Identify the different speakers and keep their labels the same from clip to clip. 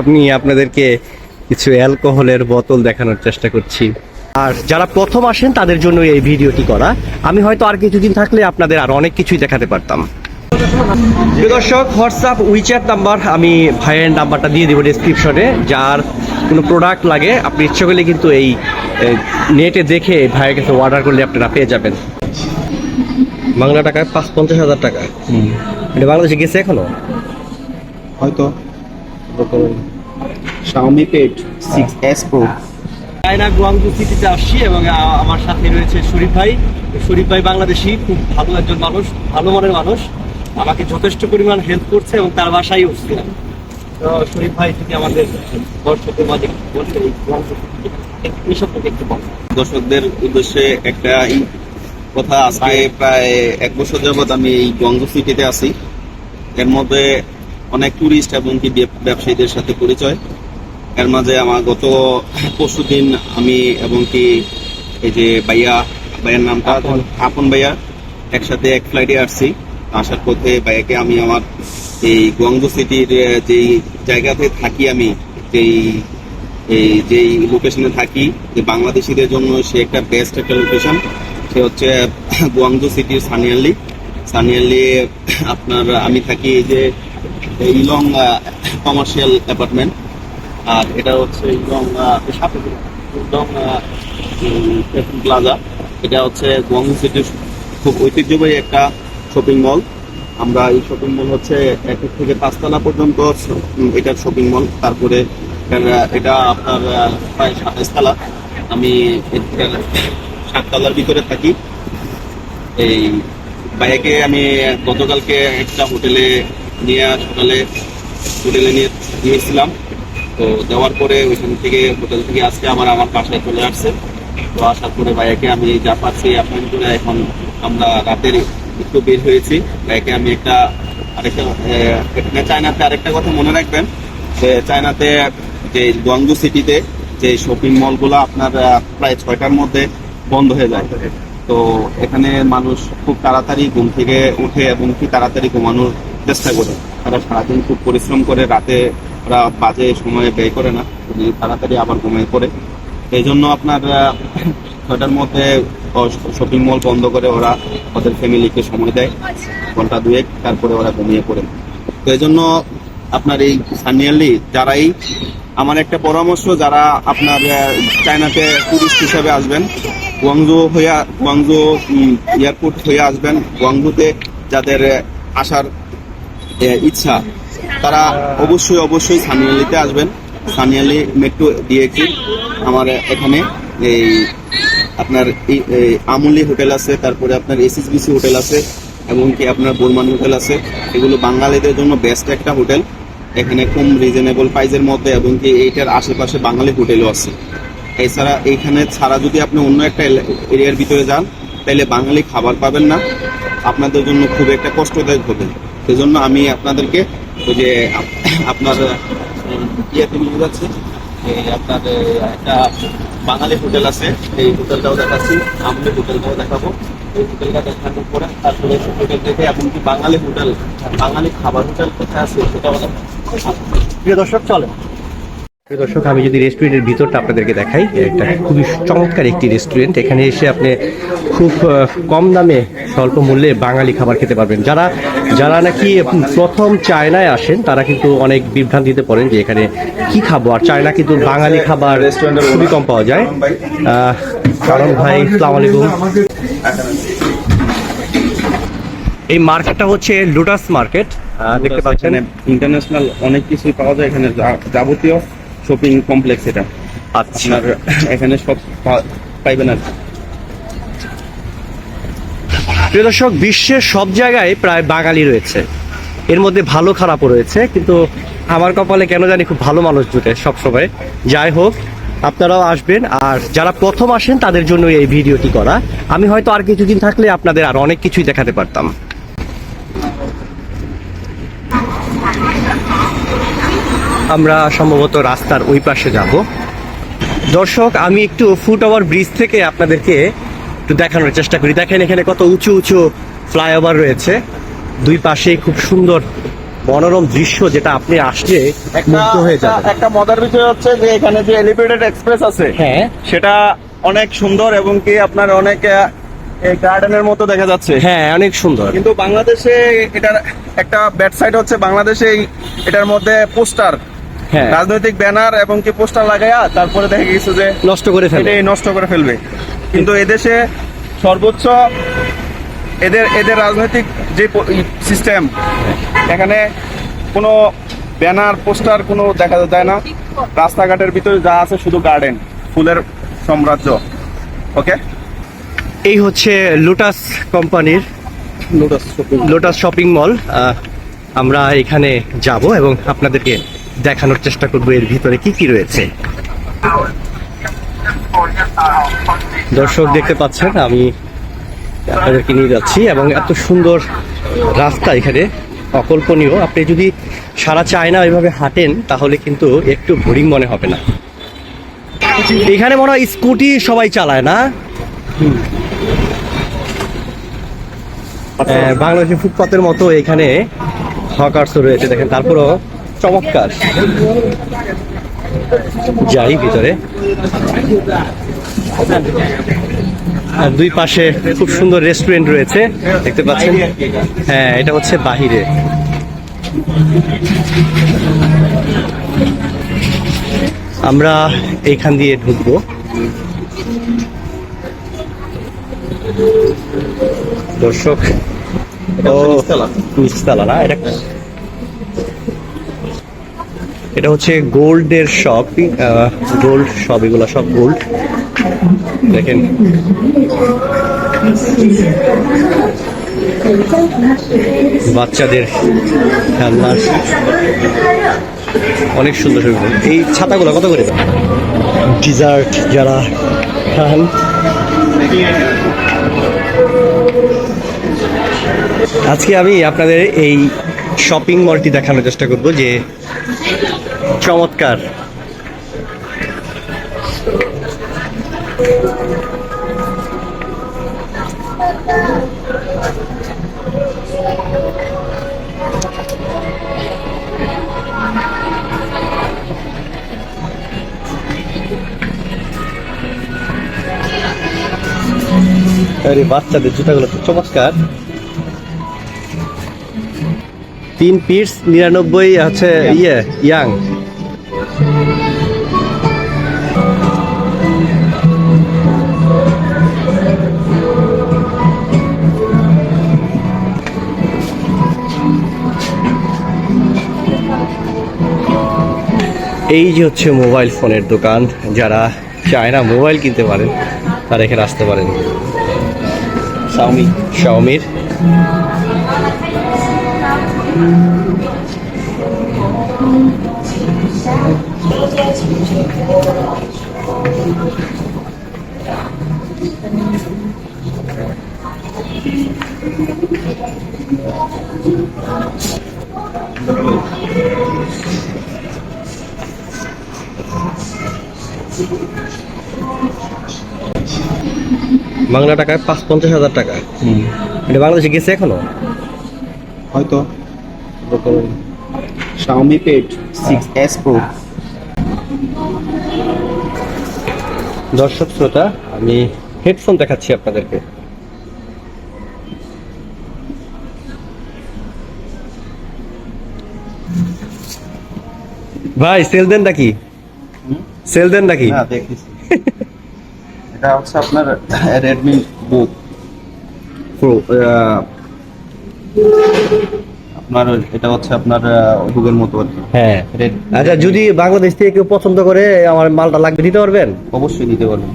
Speaker 1: আমি আপনাদেরকে কিছু অ্যালকোহলের বোতল দেখানোর চেষ্টা করছি। আর যারা প্রথম আসেন তাদের জন্য এই ভিডিওটি করা। আমি হয়তো আর কিছুদিন থাকলে আপনাদের আর অনেক কিছুই দেখাতে পারতাম। প্রিয় দর্শক হোয়াটসঅ্যাপ উইচ্যাট নাম্বার আমি ভাইয়ের নাম্বারটা দিয়ে দেবো ডিসক্রিপশনে যার কোনো প্রোডাক্ট লাগে আপনি ইচ্ছে করলে কিন্তু এই নেটে দেখে ভাইয়ের কাছে অর্ডার করলে আপনারা পেয়ে যাবেন। বাংলা টাকায় পাঁচ পঞ্চাশ হাজার টাকা। এটা বাংলাদেশে গেছে এখনও?
Speaker 2: হয়তো। Xiaomi Pad 6s Pro.
Speaker 1: China Guangzhou সিটিতে আসছি এবং আমার সাথে রয়েছে শরীফ ভাই। শরীফ ভাই বাংলাদেশি খুব ভালো একজন মানুষ ভালো মনের মানুষ। আমাকে যথেষ্ট পরিমাণ হেল্প করছে এবং তার বাসায় উঠছিলাম তো শরীফ ভাই যদি আমাদের দর্শকের মাঝে বলতে এই গুয়াংজু সম্পর্কে একটু বলেন
Speaker 2: দর্শকদের উদ্দেশ্যে একটা কথা আজকে প্রায় এক বছর যাবৎ আমি এই গঙ্গ সিটিতে আছি। এর মধ্যে অনেক টুরিস্ট এবং কি ব্যব- ব্যবসায়ীদের সাথে পরিচয়। এর মাঝে আমার গত পরশু দিন আমি এবং কি এই যে ভাইয়া ভাইয়ার নামটা
Speaker 1: আপন।
Speaker 2: ভাইয়া একসাথে এক ফ্লাইটে আসছি। আসার পথে ভাইয়াকে আমি আমার এই গঙ্গ সিটির যেই জায়গাতে থাকি আমি যেই এই যেই লোকেশনে থাকি যে বাংলাদেশিদের জন্য সে একটা বেস্ট একটা লোকেশন সে হচ্ছে গুয়াংজু সিটির সানিয়ালি। সানিয়ালি আপনার আমি থাকি এই যে ইলং কমার্শিয়াল অ্যাপার্টমেন্ট আর এটা হচ্ছে ইলং ইলং প্লাজা এটা হচ্ছে গুয়াংজু সিটির খুব ঐতিহ্যবাহী একটা শপিং মল আমরা এই শপিং মল হচ্ছে এক থেকে পাঁচতলা পর্যন্ত এটার শপিং মল তারপরে এটা আপনার প্রায় সাতাইশ তলা আমি সাততলার ভিতরে থাকি। এই বাইকে আমি গতকালকে একটা হোটেলে নিয়ে সকালে হোটেলে নিয়ে গিয়েছিলাম। তো দেওয়ার পরে ওইখান থেকে হোটেল থেকে আজকে আমার আমার বাসায় চলে আসছে। তো আসার পরে বাইকে আমি যা পাচ্ছি অ্যাপয়েন্ট করে এখন আমরা রাতের একটু বের হয়েছি। বাইকে আমি একটা আরেকটা চায়নাতে আরেকটা কথা মনে রাখবেন যে চায়নাতে যে গুয়াংজু সিটিতে যে শপিং মলগুলো আপনার প্রায় ছয়টার মধ্যে বন্ধ হয়ে যায়। তো এখানে মানুষ খুব তাড়াতাড়ি ঘুম থেকে উঠে এবং কি তাড়াতাড়ি ঘুমানোর চেষ্টা করে। তারা সারাদিন খুব পরিশ্রম করে, রাতে ওরা বাজে সময়ে ব্যয় করে না। তাড়াতাড়ি আবার ঘুমিয়ে পড়ে। এই জন্য আপনার ছয়টার মধ্যে শপিং মল বন্ধ করে ওরা ওদের ফ্যামিলিকে সময় দেয়। ঘণ্টা দুয়েক, তারপরে ওরা ঘুমিয়ে পড়েন তো এই জন্য আপনার এই সানিয়ালি যারাই, আমার একটা পরামর্শ, যারা আপনার চায়নাতে টুরিস্ট হিসাবে আসবেন গুয়াংজু হয়ে গুয়াংজু এয়ারপোর্ট হয়ে আসবেন গুয়াংজুতে যাদের আসার ইচ্ছা। তারা অবশ্যই অবশ্যই সানিয়ালিতে আসবেন। সানিয়ালি মেট্রো দিয়েছি আমার এখানে এই আপনার আমুলি হোটেল আছে, তারপরে আপনার এসএসবিসি হোটেল আছে, এবং কি আপনার বোরমান হোটেল আছে। এগুলো বাঙালিদের জন্য বেস্ট একটা হোটেল। এখানে কম রিজনেবল প্রাইজের মধ্যে, এবং কি এইটার আশেপাশে বাঙালি হোটেলও আছে। এছাড়া এইখানে ছাড়া যদি আপনি অন্য একটা এরিয়ার ভিতরে যান, তাহলে বাঙালি খাবার পাবেন না। আপনাদের জন্য খুব একটা কষ্টদায়ক হবে সেজন্য আমি আপনাদেরকে ওই যে আপনার ইয়েতে নিয়ে যাচ্ছি। আপনার একটা বাঙালি হোটেল আছে। এই হোটেলটাও দেখাচ্ছি। আমি হোটেলটাও দেখাবো। এই হোটেলটা দেখানোর পরে তারপরে হোটেল দেখে এমনকি বাঙালি হোটেল, বাঙালি খাবার হোটেল কোথায় আছে সেটাও দেখাবো।
Speaker 1: প্রিয় দর্শক চলে দর্শক আমি যদি রেস্টুরেন্টের ভিতরটা আপনাদেরকে দেখাই একটা খুবই চমৎকার একটি রেস্টুরেন্ট এখানে এসে আপনি খুব কম দামে স্বল্প মূল্যে বাঙালি খাবার খেতে পারবেন। যারা যারা নাকি প্রথম চায়নায় আসেন তারা কিন্তু অনেক বিভ্রান্তিতে পড়েন যে এখানে কি খাব। আর চায়না কিন্তু বাঙালি খাবার খুবই কম পাওয়া যায়। কারণ ভাই সালাম আলাইকুম। এই মার্কেটটা হচ্ছে লোটাস মার্কেট। দেখতে পাচ্ছেন।
Speaker 2: ইন্টারন্যাশনাল অনেক কিছুই পাওয়া যায়। এখানে যাবতীয় শপিং কমপ্লেক্স এটা।
Speaker 1: আচ্ছা।
Speaker 2: আপনার এখানে সব পাইবেন আর
Speaker 1: প্রিয় দর্শক বিশ্বের সব জায়গায় প্রায় বাঙালি রয়েছে। এর মধ্যে ভালো খারাপও রয়েছে কিন্তু আমার কপালে কেন জানি খুব ভালো মানুষ জুটে সবসময় যাই হোক আপনারাও আসবেন আর যারা প্রথম আসেন তাদের জন্য এই ভিডিওটি করা। আমি হয়তো আর কিছুদিন থাকলে আপনাদের আর অনেক কিছুই দেখাতে পারতাম। আমরা সম্ভবত রাস্তার ওই পাশে যাব। দর্শক আমি একটু ফুট ওভার ব্রিজ থেকে আপনাদেরকে একটু দেখানোর চেষ্টা করি। দেখেন এখানে কত উঁচু উঁচু ফ্লাইওভার রয়েছে। দুই পাশে খুব সুন্দর মনোরম দৃশ্য যেটা আপনি আসলে মুগ্ধ হয়ে যাবেন।
Speaker 2: একটা মজার বিষয় হচ্ছে যে এখানে যে এলিভেটেড এক্সপ্রেস আছে
Speaker 1: হ্যাঁ।
Speaker 2: সেটা অনেক সুন্দর এবং কি আপনার অনেক গার্ডেনের মতো দেখা যাচ্ছে।
Speaker 1: হ্যাঁ অনেক সুন্দর।
Speaker 2: কিন্তু বাংলাদেশে এটার একটা ব্যাড সাইড হচ্ছে বাংলাদেশে এটার মধ্যে পোস্টার রাজনৈতিক ব্যানার এবং কি পোস্টার লাগাইয়া তারপরে দেখা গেছে যে
Speaker 1: নষ্ট করে ফেলে।
Speaker 2: এটাই নষ্ট করে ফেলবে। কিন্তু এদেশে সর্বোচ্চ এদের এদের রাজনৈতিক যে সিস্টেম এখানে কোনো ব্যানার পোস্টার কোনো দেখা যায় না। রাস্তাঘাটের ভিতরে যা আছে শুধু গার্ডেন ফুলের সাম্রাজ্য। ওকে
Speaker 1: এই হচ্ছে লোটাস কোম্পানির
Speaker 2: লোটাস
Speaker 1: লোটাস শপিং মল আমরা এখানে যাব এবং আপনাদেরকে দেখানোর চেষ্টা করব এর ভিতরে কি কি রয়েছে। দর্শক দেখতে পাচ্ছেন, আমি আপনাদেরকে নিয়ে যাচ্ছি এবং এত সুন্দর রাস্তা এখানে অকল্পনীয়। আপনি যদি সারা চায়না ওইভাবে হাঁটেন, তাহলে কিন্তু একটু বোরিং মনে হবে না। এখানে মনে হয় স্কুটি সবাই চালায়, না? বাংলাদেশের ফুটপাতের মতো এখানে হকার্সও রয়েছে। দেখেন, তারপরও চমৎকার। যাই ভিতরে। আর দুই পাশে খুব সুন্দর রেস্টুরেন্ট রয়েছে, দেখতে পাচ্ছেন? হ্যাঁ এটা হচ্ছে বাহিরে। আমরা এইখান দিয়ে ঢুকবো। দর্শক, ও, নিচতলা না? এটা এটা হচ্ছে গোল্ডের শপ গোল্ড শপ এগুলো সব গোল্ড। দেখেন। বাচ্চাদের খেলনার অনেক সুন্দর সুন্দর। এই ছাতাগুলো কত করে ডিজার্ট যারা খান। আজকে আমি আপনাদের এই শপিং মলটি দেখানোর চেষ্টা করব যে চমৎকার। আরে বাচ্চাদের জুতাগুলো খুব চমৎকার। তিন পিস নিরানব্বই আছে ইয়ে ইয়াং। এই যে হচ্ছে মোবাইল ফোনের দোকান, যারা চায় না মোবাইল কিনতে পারেন, তারা এখানে আসতে পারেন। শাওমি শাওমির বাংলা টাকায় পাঁচ পঞ্চাশ হাজার টাকা। এটা বাংলাদেশে গেছে এখনও?
Speaker 2: হয়তো। Xiaomi Pad 6s Pro
Speaker 1: দর্শক শ্রোতা আমি হেডফোন দেখাচ্ছি আপনাদেরকে। ভাই সেল দেন নাকি? সেল দেন নাকি?
Speaker 2: হ্যাঁ দেখেছি এটা হচ্ছে আপনার রেডমি বুক প্রো আপনার এটা হচ্ছে আপনার বুকের মতো আর
Speaker 1: হ্যাঁ। আচ্ছা যদি বাংলাদেশ থেকে কেউ পছন্দ করে আমার মালটা লাগবে দিতে পারবেন?
Speaker 2: অবশ্যই দিতে পারবেন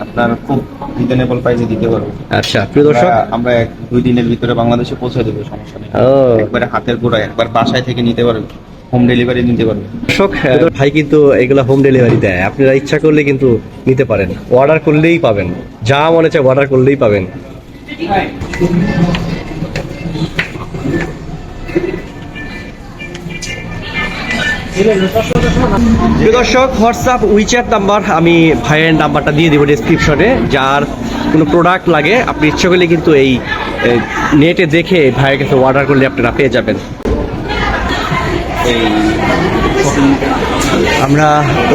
Speaker 2: আপনার খুব রিজনেবল প্রাইসে দিতে পারব।
Speaker 1: আচ্ছা প্রিয় দর্শক।
Speaker 2: আমরা- আমরা এক দুই দিনের ভিতরে বাংলাদেশে পৌঁছে দেবো সমস্যা নেই। একবারে হাতের গোড়ায় একবার বাসায় থেকে নিতে পারবেন হোম ডেলিভারি নিতে পারবেন
Speaker 1: দর্শক ভাই কিন্তু এগুলো হোম ডেলিভারি দেয়। আপনারা ইচ্ছা করলে কিন্তু নিতে পারেন। অর্ডার করলেই পাবেন। যা মনে চায় অর্ডার করলেই পাবেন। দর্শক হোয়াটসঅ্যাপ উইচ্যাট নাম্বার আমি ভাইয়ের নাম্বারটা দিয়ে দিব ডিসক্রিপশনে যার কোনো প্রোডাক্ট লাগে আপনি ইচ্ছা করলে কিন্তু এই নেটে দেখে ভাইয়ের কাছে অর্ডার করলে আপনারা পেয়ে যাবেন।
Speaker 2: এই
Speaker 1: আমরা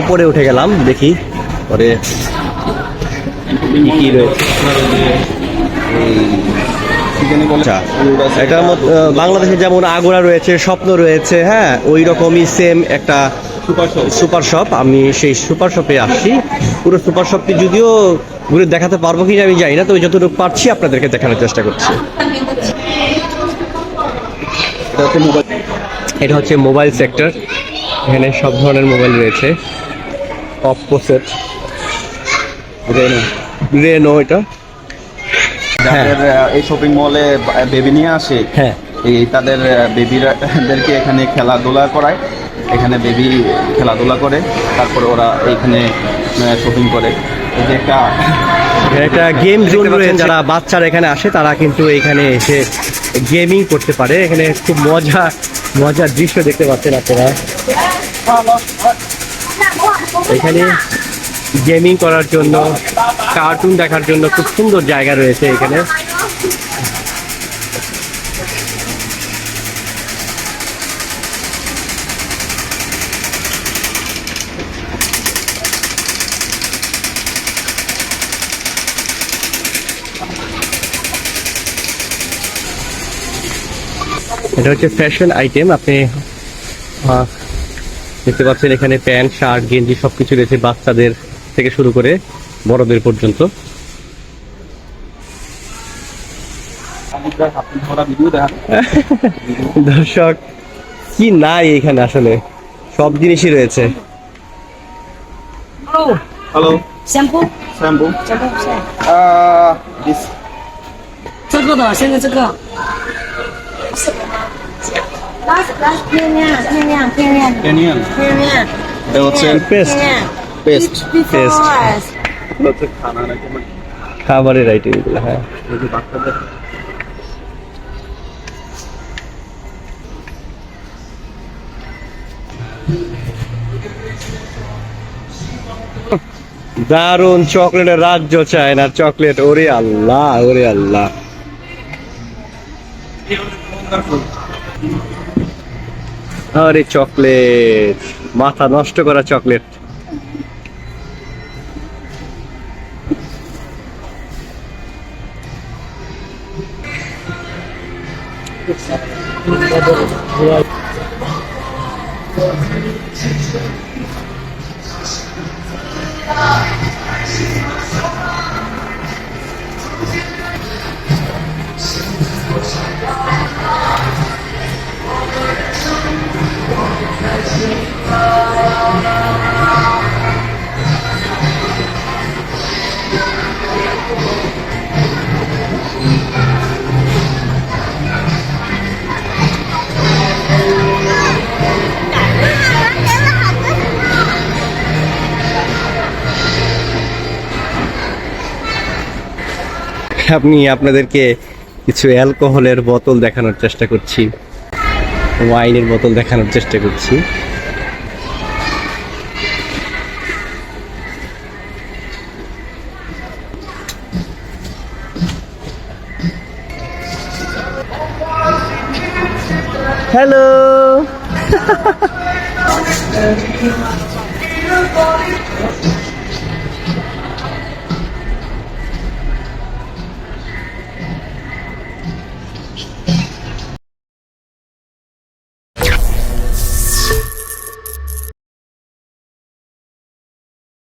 Speaker 1: উপরে উঠে গেলাম দেখি পরে কি কি রয়েছে। এটার মধ্যে বাংলাদেশে যেমন আগোড়া রয়েছে স্বপ্ন রয়েছে হ্যাঁ ওই রকমই সেম একটা
Speaker 2: সুপার শপ।
Speaker 1: আমি সেই সুপার শপে আসছি। পুরো সুপার শপটি যদিও ঘুরে দেখাতে পারব কিনা আমি জানি না তবে যতটুকু পারছি আপনাদেরকে দেখানোর চেষ্টা করছি।
Speaker 2: মোবাইল
Speaker 1: এটা হচ্ছে মোবাইল সেক্টর। এখানে সব ধরনের মোবাইল রয়েছে। অপ্পো সেট
Speaker 2: রেনো
Speaker 1: রেনো এটা।
Speaker 2: যাদের এই শপিং মলে বেবি নিয়ে আসে
Speaker 1: হ্যাঁ।
Speaker 2: এই তাদের বেবিরাদেরকে এখানে খেলাধুলা করায়। এখানে বেবি খেলাধুলা করে তারপরে ওরা এইখানে শপিং করে। যে একটা
Speaker 1: একটা গেম জোন রয়েছে। যারা বাচ্চারা এখানে আসে তারা কিন্তু এখানে এসে গেমিং করতে পারে। এখানে খুব মজা মজার দৃশ্য দেখতে পাচ্ছেন আপনারা। এখানে গেমিং করার জন্য কার্টুন দেখার জন্য খুব সুন্দর জায়গা রয়েছে এখানে। এটা হচ্ছে ফ্যাশন আইটেম আপনি আহ, দেখতে পাচ্ছেন এখানে প্যান্ট শার্ট গেঞ্জি সবকিছু রয়েছে বাচ্চাদের থেকে শুরু করে বড়দের পর্যন্ত
Speaker 2: ভিডিও দেখান
Speaker 1: দর্শক কি নাই এখানে আসলে সব জিনিসই রয়েছে
Speaker 3: Hello,
Speaker 2: hello
Speaker 3: shampoo，
Speaker 2: shampoo
Speaker 3: shampoo 是
Speaker 2: this
Speaker 3: 这个的，现在这个。
Speaker 4: last last Pyongyang Pyongyang
Speaker 2: Pyongyang.
Speaker 4: Pyongyang. Pyongyang.
Speaker 2: এটা হচ্ছে
Speaker 1: পেস্ট
Speaker 2: পেস্ট পেস্ট এগুলো
Speaker 1: খাবারের আইটেমগুলো হ্যাঁ দারুণ চকলেটের রাজ্য চায়নার চকলেট ওরে আল্লাহ ওরে আল্লাহ আরে চকলেট। মাথা নষ্ট করা চকলেট। আপনি আপনাদেরকে কিছু অ্যালকোহলের বোতল দেখানোর চেষ্টা করছি ওয়াইনের বোতল দেখানোর চেষ্টা করছি। হ্যালো